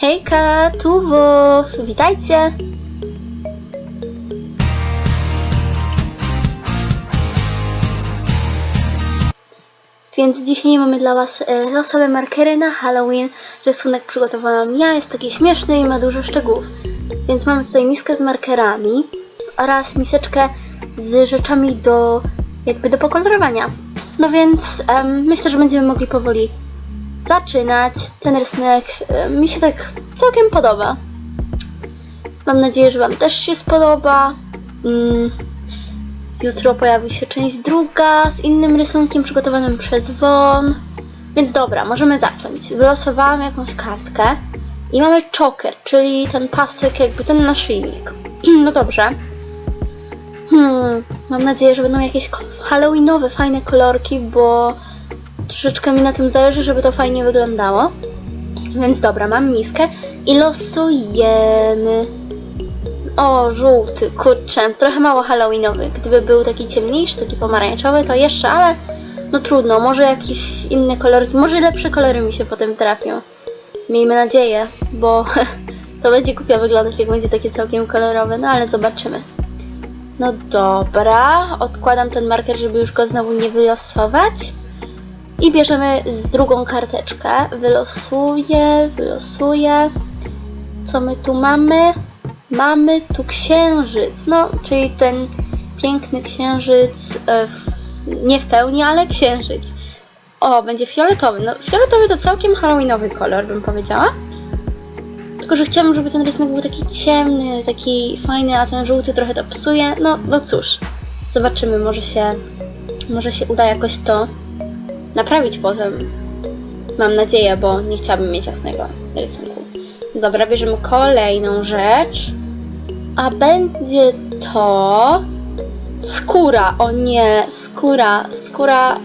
Hejka, tu Wów, witajcie! Więc dzisiaj mamy dla Was e, losowe markery na Halloween. Rysunek przygotowałam ja, jest taki śmieszny i ma dużo szczegółów. Więc mamy tutaj miskę z markerami oraz miseczkę z rzeczami do jakby do pokolorowania. No więc em, myślę, że będziemy mogli powoli zaczynać. Ten rysunek em, mi się tak całkiem podoba. Mam nadzieję, że Wam też się spodoba. Mm. Jutro pojawi się część druga z innym rysunkiem przygotowanym przez Won. Więc dobra, możemy zacząć. Wylosowałam jakąś kartkę i mamy choker, czyli ten pasek, jakby ten naszyjnik. No dobrze. Hmm, mam nadzieję, że będą jakieś halloweenowe, fajne kolorki, bo troszeczkę mi na tym zależy, żeby to fajnie wyglądało. Więc dobra, mam miskę i losujemy. O, żółty, kurczę, trochę mało halloweenowy. Gdyby był taki ciemniejszy, taki pomarańczowy, to jeszcze, ale no trudno, może jakieś inne kolorki, może lepsze kolory mi się potem trafią. Miejmy nadzieję, bo to będzie głupio wyglądać, jak będzie takie całkiem kolorowe, no ale zobaczymy. No dobra, odkładam ten marker, żeby już go znowu nie wylosować. I bierzemy z drugą karteczkę. Wylosuję, wylosuję. Co my tu mamy? Mamy tu księżyc, no, czyli ten piękny księżyc, e, w, nie w pełni, ale księżyc. O, będzie fioletowy. No, fioletowy to całkiem halloweenowy kolor, bym powiedziała. Tylko, że chciałabym, żeby ten rysunek był taki ciemny, taki fajny, a ten żółty trochę to psuje. No, no cóż, zobaczymy, może się, może się uda jakoś to naprawić potem. Mam nadzieję, bo nie chciałabym mieć jasnego rysunku. Dobra, bierzemy kolejną rzecz. A będzie to skóra. O nie, skóra, skóra.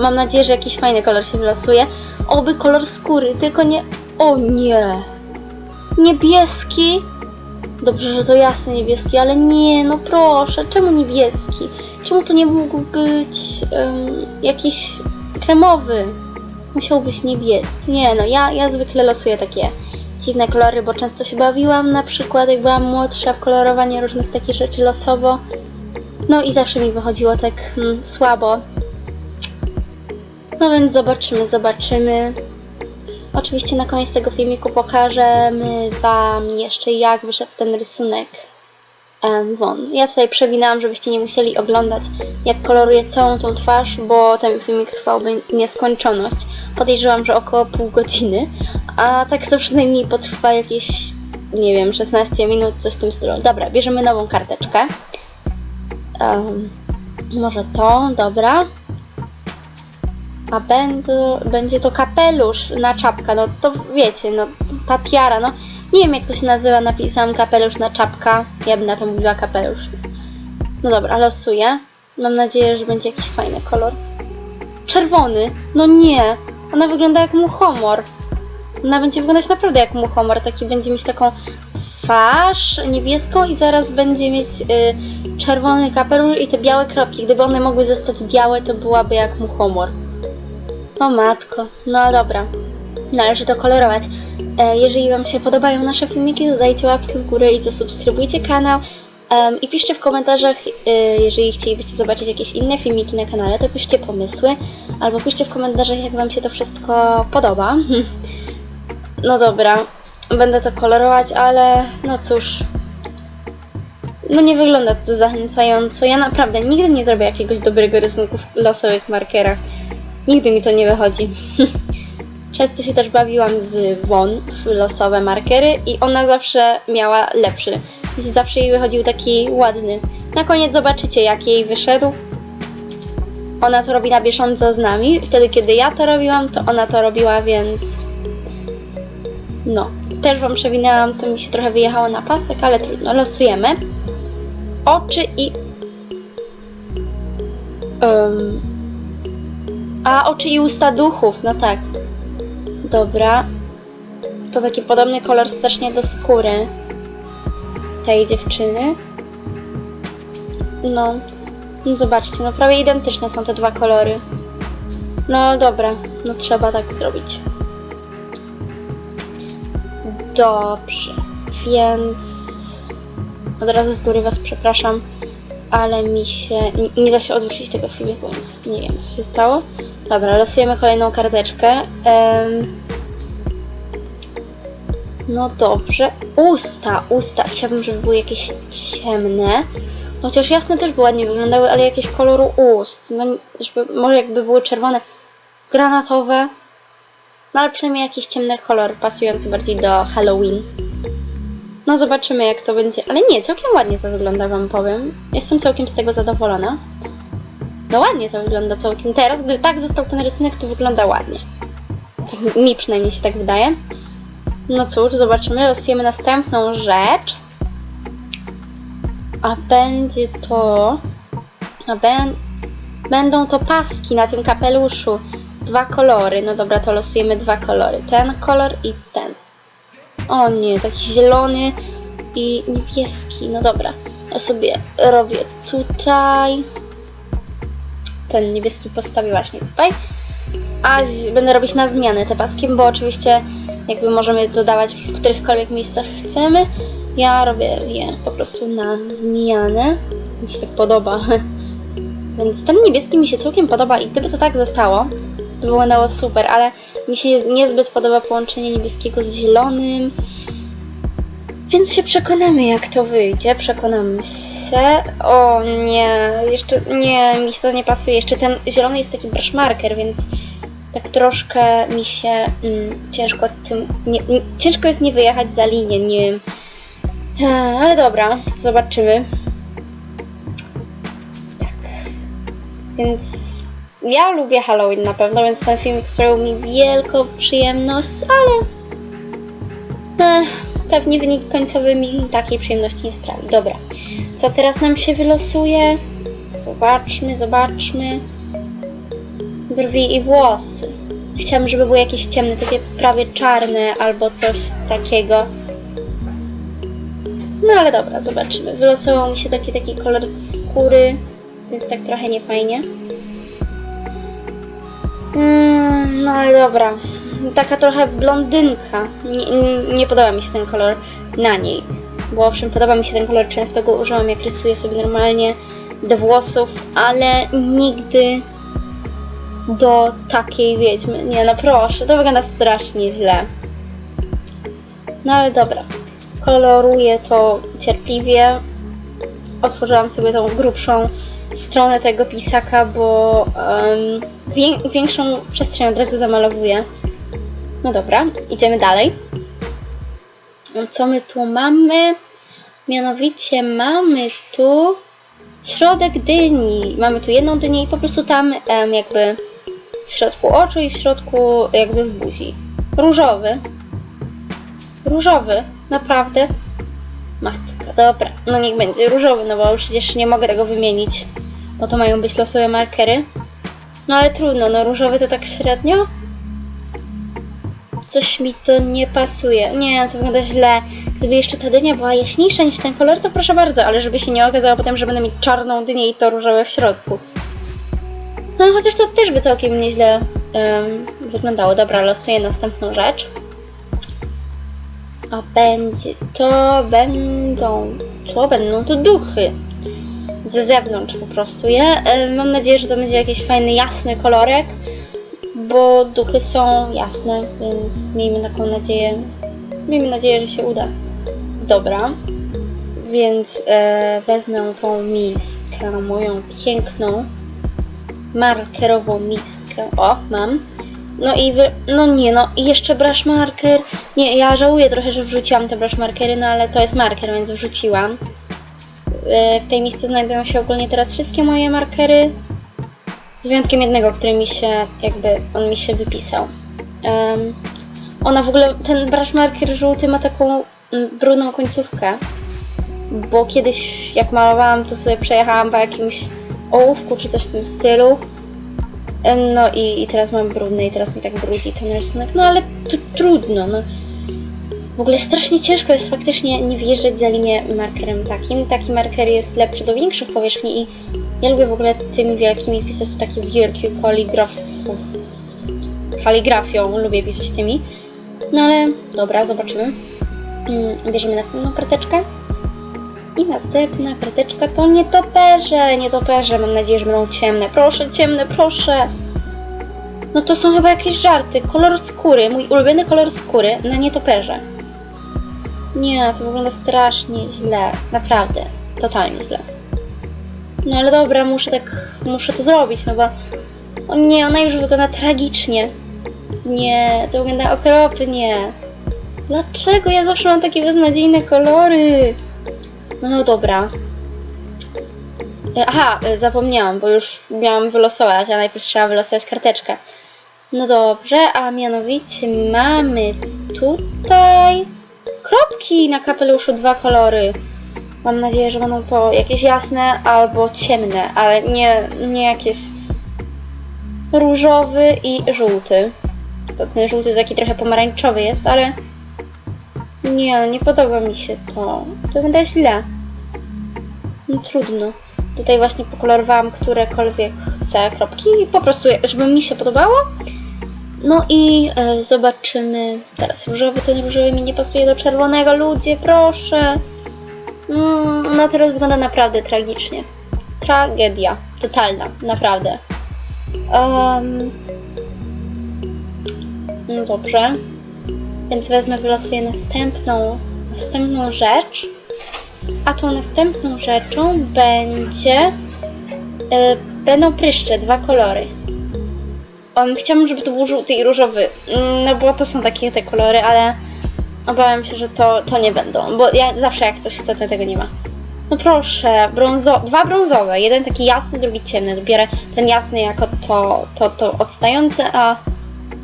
Mam nadzieję, że jakiś fajny kolor się wylosuje. Oby kolor skóry, tylko nie. O nie! Niebieski. Dobrze, że to jasny niebieski, ale nie, no proszę, czemu niebieski? Czemu to nie mógł być em, jakiś kremowy? Musiał być niebieski. Nie, no ja, ja zwykle losuję takie dziwne kolory, bo często się bawiłam, na przykład jak byłam młodsza w kolorowanie różnych takich rzeczy losowo. No i zawsze mi wychodziło tak mm, słabo. No więc zobaczymy, zobaczymy. Oczywiście na koniec tego filmiku pokażemy Wam jeszcze jak wyszedł ten rysunek won. Ja tutaj przewinęłam, żebyście nie musieli oglądać jak koloruję całą tą twarz, bo ten filmik trwałby nieskończoność. Podejrzewam, że około pół godziny, a tak to przynajmniej potrwa jakieś, nie wiem, 16 minut, coś w tym stylu. Dobra, bierzemy nową karteczkę. Em, może to, dobra. A będę, będzie to kapelusz na czapka, no to wiecie, no ta tiara, no nie wiem jak to się nazywa, napisałam kapelusz na czapka, ja bym na to mówiła kapelusz. No dobra, losuję. Mam nadzieję, że będzie jakiś fajny kolor. Czerwony, no nie, ona wygląda jak muchomor. Ona będzie wyglądać naprawdę jak muchomor, taki będzie mieć taką twarz niebieską i zaraz będzie mieć y, czerwony kapelusz i te białe kropki. Gdyby one mogły zostać białe, to byłaby jak muchomor. O matko, no dobra. Należy to kolorować. E, jeżeli Wam się podobają nasze filmiki, to dajcie łapkę w górę i zasubskrybujcie kanał. I piszcie w komentarzach, e, jeżeli chcielibyście zobaczyć jakieś inne filmiki na kanale, to piszcie pomysły. Albo piszcie w komentarzach, jak Wam się to wszystko podoba. No dobra, będę to kolorować, ale no cóż. No nie wygląda to zachęcająco. Ja naprawdę nigdy nie zrobię jakiegoś dobrego rysunku w losowych markerach. Nigdy mi to nie wychodzi. Często się też bawiłam z Won w losowe markery i ona zawsze miała lepszy. Zawsze jej wychodził taki ładny. Na koniec zobaczycie jak jej wyszedł. Ona to robi na bieżąco z nami. Wtedy kiedy ja to robiłam, to ona to robiła, więc... No. Też wam przewinęłam, to mi się trochę wyjechało na pasek, ale trudno. Losujemy. Oczy i... Em, a, oczy i usta duchów, no tak. Dobra. To taki podobny kolor strasznie do skóry tej dziewczyny. No. no zobaczcie, no prawie identyczne są te dwa kolory. No dobra, no trzeba tak zrobić. Dobrze, więc od razu z góry Was przepraszam, ale mi się. Nie, da się odwrócić tego filmiku, więc nie wiem, co się stało. Dobra, losujemy kolejną karteczkę. Em, no dobrze. Usta, usta. Chciałabym, żeby były jakieś ciemne. Chociaż jasne też by ładnie wyglądały, ale jakieś koloru ust. No, żeby, może jakby były czerwone, granatowe. No ale przynajmniej jakiś ciemny kolor, pasujący bardziej do Halloween. No zobaczymy jak to będzie. Ale nie, całkiem ładnie to wygląda, wam powiem. Jestem całkiem z tego zadowolona. No ładnie to wygląda całkiem. Teraz, gdy tak został ten rysunek, to wygląda ładnie. Tak mi przynajmniej się tak wydaje. No cóż, zobaczymy. Losujemy następną rzecz. A będzie to... A ben... Będą to paski na tym kapeluszu. Dwa kolory. No dobra, to losujemy dwa kolory. Ten kolor i ten. O nie, taki zielony i niebieski. No dobra, ja sobie robię tutaj. Ten niebieski postawię właśnie tutaj. A będę robić na zmianę te paski, bo oczywiście jakby możemy dodawać w którychkolwiek miejscach chcemy. Ja robię je po prostu na zmianę. Mi się tak podoba. Więc ten niebieski mi się całkiem podoba i gdyby to tak zostało, to wyglądało super, ale mi się niez- niezbyt podoba połączenie niebieskiego z zielonym. Więc się przekonamy, jak to wyjdzie. Przekonamy się. O nie, jeszcze nie, mi to nie pasuje. Jeszcze ten zielony jest taki brush marker, więc tak troszkę mi się mm, ciężko tym. Nie, ciężko jest nie wyjechać za linię, nie wiem. E, Ale dobra, zobaczymy. Tak. Więc ja lubię Halloween na pewno, więc ten filmik sprawił mi wielką przyjemność, ale Ech, pewnie wynik końcowy mi takiej przyjemności nie sprawi. Dobra, co teraz nam się wylosuje? Zobaczmy, zobaczmy. Brwi i włosy. Chciałam, żeby były jakieś ciemne, takie prawie czarne albo coś takiego. No ale dobra, zobaczymy. Wylosował mi się taki taki kolor skóry, więc tak trochę niefajnie. Mm, no ale dobra. Taka trochę blondynka. Nie, nie, podoba mi się ten kolor na niej. Bo owszem, podoba mi się ten kolor, często go używam jak rysuję sobie normalnie do włosów, ale nigdy do takiej wiedźmy. Nie no proszę, to wygląda strasznie źle. No ale dobra. Koloruję to cierpliwie. Otworzyłam sobie tą grubszą stronę tego pisaka, bo em, wię- większą przestrzeń od razu zamalowuję. No dobra, idziemy dalej. Co my tu mamy? Mianowicie mamy tu środek dyni. Mamy tu jedną dynię i po prostu tam em, jakby w środku oczu i w środku jakby w buzi. Różowy. Różowy, naprawdę. Matka, dobra. No niech będzie różowy, no bo przecież nie mogę tego wymienić. Bo to mają być losowe markery. No ale trudno, no różowy to tak średnio. Coś mi to nie pasuje. Nie, to wygląda źle. Gdyby jeszcze ta dynia była jaśniejsza niż ten kolor, to proszę bardzo, ale żeby się nie okazało potem, że będę mieć czarną dynię i to różowe w środku. No chociaż to też by całkiem nieźle em, wyglądało. Dobra, losuję następną rzecz. A będzie to będą. To będą to duchy. Ze zewnątrz po prostu je. E, Mam nadzieję, że to będzie jakiś fajny, jasny kolorek, bo duchy są jasne, więc miejmy taką nadzieję. Miejmy nadzieję, że się uda. Dobra. Więc e, wezmę tą miskę, moją piękną markerową miskę. O, mam. No i wy... no nie no, i jeszcze brush marker. Nie, ja żałuję trochę, że wrzuciłam te brush markery, no ale to jest marker, więc wrzuciłam. E, W tej misce znajdują się ogólnie teraz wszystkie moje markery. Z wyjątkiem jednego, który mi się, jakby, on mi się wypisał. Em, ona w ogóle, ten brush marker żółty ma taką mm, brudną końcówkę. Bo kiedyś, jak malowałam, to sobie przejechałam po jakimś ołówku czy coś w tym stylu. No i, i teraz mam brudny i teraz mi tak brudzi ten rysunek. No ale to trudno, no. W ogóle strasznie ciężko jest faktycznie nie wyjeżdżać za linię markerem takim. Taki marker jest lepszy do większych powierzchni i ja lubię w ogóle tymi wielkimi pisać takie wielkie kaligrafów. Kaligrafią lubię pisać tymi. No ale dobra, zobaczymy. Mm, bierzemy następną karteczkę. I następna karteczka to nietoperze, nietoperze. Mam nadzieję, że będą ciemne. Proszę, ciemne, proszę. No to są chyba jakieś żarty. Kolor skóry, mój ulubiony kolor skóry na nietoperze. Nie, to wygląda strasznie źle. Naprawdę, totalnie źle. No ale dobra, muszę tak, muszę to zrobić, no bo... O nie, ona już wygląda tragicznie. Nie, to wygląda okropnie. Dlaczego ja zawsze mam takie beznadziejne kolory? No dobra. E, Aha, e, zapomniałam, bo już miałam wylosować, a najpierw trzeba wylosować karteczkę. No dobrze, a mianowicie mamy tutaj kropki na kapeluszu, dwa kolory. Mam nadzieję, że będą to jakieś jasne albo ciemne, ale nie, nie jakieś różowy i żółty. To ten żółty taki trochę pomarańczowy jest, ale nie, nie podoba mi się to. To wygląda źle. No trudno. Tutaj właśnie pokolorowałam którekolwiek chcę kropki i po prostu, żeby mi się podobało. No i e, zobaczymy. Teraz różowy, ten różowy mi nie pasuje do czerwonego. Ludzie, proszę. Mm, no teraz wygląda naprawdę tragicznie. Tragedia. Totalna, naprawdę. Em, no dobrze. Więc wezmę, wylosuję następną, następną rzecz. A tą następną rzeczą będzie. e, będą pryszcze, dwa kolory. Um, chciałabym, żeby to był żółty i różowy. mm, No bo to są takie te kolory, ale obawiam się, że to, to nie będą. Bo ja zawsze jak coś chcę, to tego nie ma. No proszę, brązo dwa brązowe. Jeden taki jasny, drugi ciemny. Dobiorę ten jasny jako to, to, to odstające, a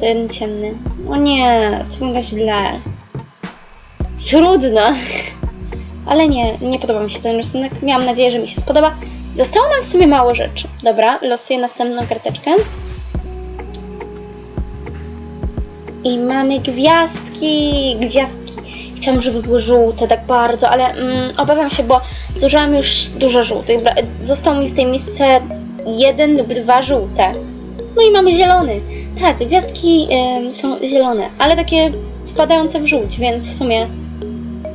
ten ciemny. O nie, to wygląda źle. Trudno. Ale nie, nie podoba mi się ten rysunek. Miałam nadzieję, że mi się spodoba. Zostało nam w sumie mało rzeczy. Dobra, losuję następną karteczkę. I mamy gwiazdki, gwiazdki. Chciałam, żeby były żółte tak bardzo, ale mm, obawiam się, bo zużyłam już dużo żółtych. Zostało mi w tej misce jeden lub dwa żółte. No i mamy zielony. Tak, gwiazdki są zielone, ale takie wpadające w żółć, więc w sumie,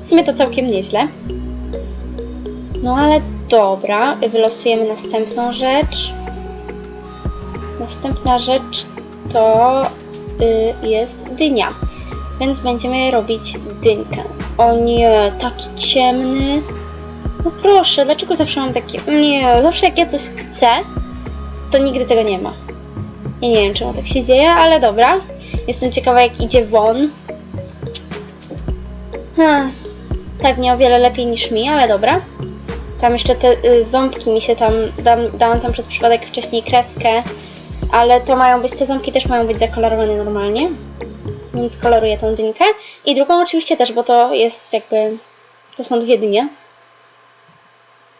w sumie to całkiem nieźle. No ale dobra, wylosujemy następną rzecz. Następna rzecz to y, jest dynia, więc będziemy robić dynkę. O nie, taki ciemny. No proszę, dlaczego zawsze mam takie... Nie, zawsze jak ja coś chcę, to nigdy tego nie ma. Ja nie wiem, czemu tak się dzieje, ale dobra. Jestem ciekawa, jak idzie won. Hmm, pewnie o wiele lepiej niż mi, ale dobra. Tam jeszcze te y, ząbki mi się tam, dam, dałam tam przez przypadek wcześniej kreskę, ale to mają być, te ząbki też mają być zakolorowane normalnie. Więc koloruję tą dynkę. I drugą oczywiście też, bo to jest jakby, to są dwie dynie.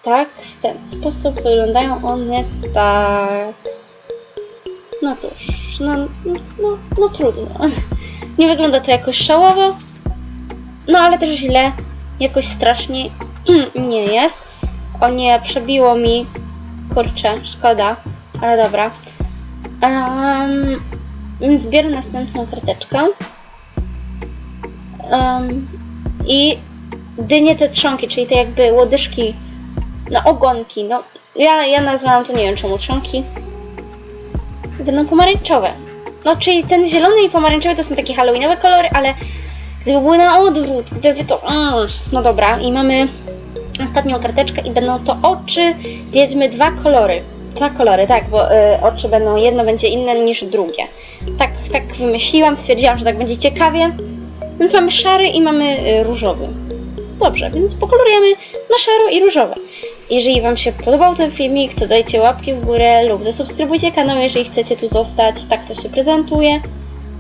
Tak, w ten sposób wyglądają one tak. No cóż, no, no, no trudno. Nie wygląda to jakoś szałowo, no ale też źle, jakoś strasznie nie jest. O nie, przebiło mi. Kurczę, szkoda, ale dobra. Um, zbierę następną karteczkę. Um, I dynie te trzonki, czyli te jakby łodyżki, no ogonki, no ja, ja nazwałam to nie wiem czemu trzonki. Będą pomarańczowe. No czyli ten zielony i pomarańczowy to są takie halloweenowe kolory, ale gdyby były na odwrót, gdyby to... Mm, no dobra, i mamy ostatnią karteczkę i będą to oczy wiedźmy dwa kolory. Dwa kolory, tak, bo y, oczy będą, jedno będzie inne niż drugie. Tak, tak wymyśliłam, stwierdziłam, że tak będzie ciekawie. Więc mamy szary i mamy y, różowy. Dobrze, więc pokolorujemy na szaro i różowe. Jeżeli Wam się podobał ten filmik, to dajcie łapki w górę lub zasubskrybujcie kanał, jeżeli chcecie tu zostać. Tak to się prezentuje.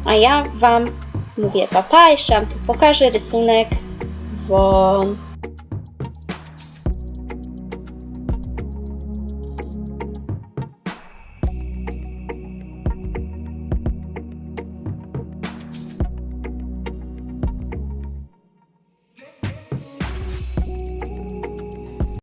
A ja Wam mówię papa, jeszcze Wam tu pokażę rysunek won.